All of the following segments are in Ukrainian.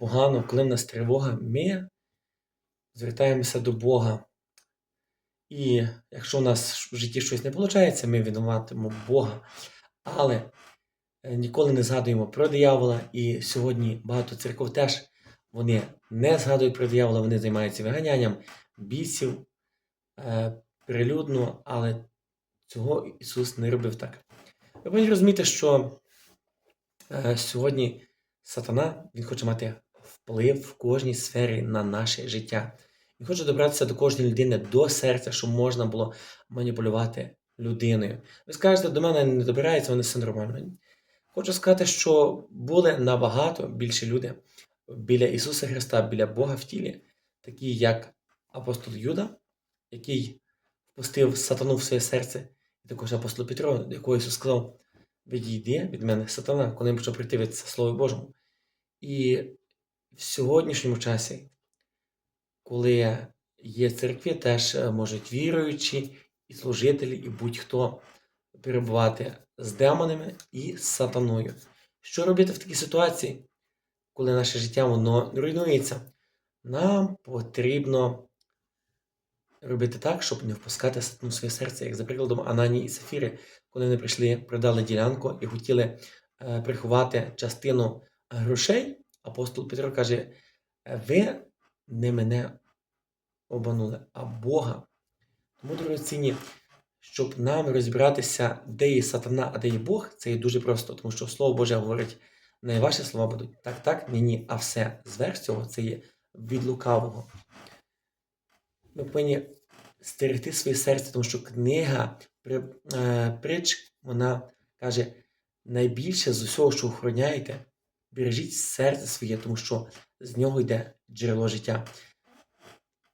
погано, коли в нас тривога, ми звертаємося до Бога. І якщо у нас в житті щось не виходить, ми винуватимо Бога. Але е, ніколи не згадуємо про диявола. І сьогодні багато церков теж вони не згадують про диявола, вони займаються виганянням бісів е, прилюдно, але цього Ісус не робив так. Ви повинні розуміти, що е, сьогодні сатана він хоче мати вплив в кожній сфері на наше життя. Він хоче добратися до кожної людини, до серця, щоб можна було маніпулювати людиною. Ви скажете, до мене не добирається, вони все. Хочу сказати, що були набагато більше люди біля Ісуса Христа, біля Бога в тілі, такі як апостол Юда, який впустив сатану в своє серце, і також апостол Петро, до якого Ісус сказав: Відійди від мене, сатана, коли він почав противитися Слову Божому. І в сьогоднішньому часі, коли є церкви, теж е, можуть віруючі і служителі, і будь-хто перебувати з демонами і з сатаною. Що робити в такій ситуації, коли наше життя воно руйнується? Нам потрібно робити так, щоб не впускати сатану в своє серце, як за прикладом Анані і Сафіри, коли вони прийшли, продали ділянку і хотіли е, приховати частину грошей. Апостол Петро каже: ви не мене обманули, а Бога. Тому, дорогоцінні, щоб нам розібратися, де є сатана, а де є Бог, це є дуже просто, тому що Слово Боже говорить, не ваші слова будуть так, так, ні, ні, а все зверх цього це є від лукавого. Ми повинні стерегти своє серце, тому що книга е, притч, вона каже, найбільше з усього, що охороняєте, бережіть серце своє, тому що з нього йде джерело життя.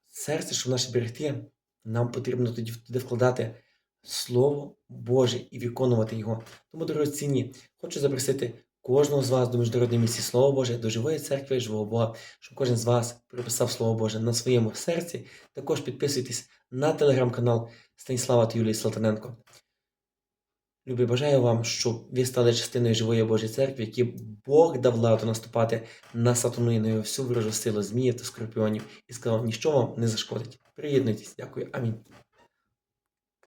Серце, щоб наше берегти, нам потрібно тоді туди вкладати Слово Боже і виконувати його. Тому, дорогоцінні, хочу запросити кожного з вас до міжнародної місії Слово Боже, до живої церкви, живого Бога, щоб кожен з вас приписав Слово Боже на своєму серці. Також підписуйтесь на телеграм-канал Станіслава та Юлії Салтаненко. Любі, бажаю вам, щоб ви стали частиною живої Божої церкви, які Бог дав владу наступати на сатану і на всю ворожу силу зміїв та скорпіонів і сказав, ніщо вам не зашкодить. Приєднуйтесь, дякую. Амінь.